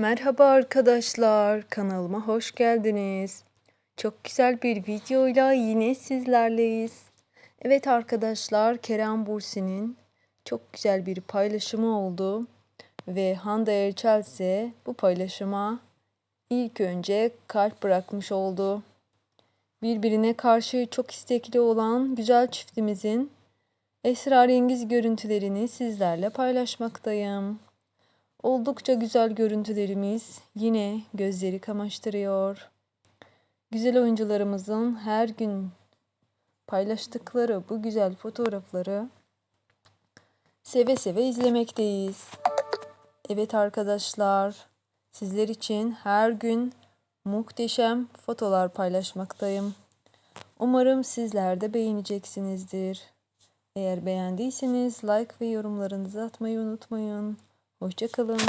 Merhaba arkadaşlar, kanalıma hoş geldiniz. Çok güzel bir videoyla yine sizlerleyiz. Evet arkadaşlar, Kerem Bursi'nin çok güzel bir paylaşımı oldu. Ve Hande Erçel ise bu paylaşıma ilk önce kalp bırakmış oldu. Birbirine karşı çok istekli olan güzel çiftimizin esrarengiz görüntülerini sizlerle paylaşmaktayım. Oldukça güzel görüntülerimiz yine gözleri kamaştırıyor. Güzel oyuncularımızın her gün paylaştıkları bu güzel fotoğrafları seve seve izlemekteyiz. Evet arkadaşlar, sizler için her gün muhteşem fotolar paylaşmaktayım. Umarım sizler de beğeneceksinizdir. Eğer beğendiyseniz like ve yorumlarınızı atmayı unutmayın. Hoşçakalın.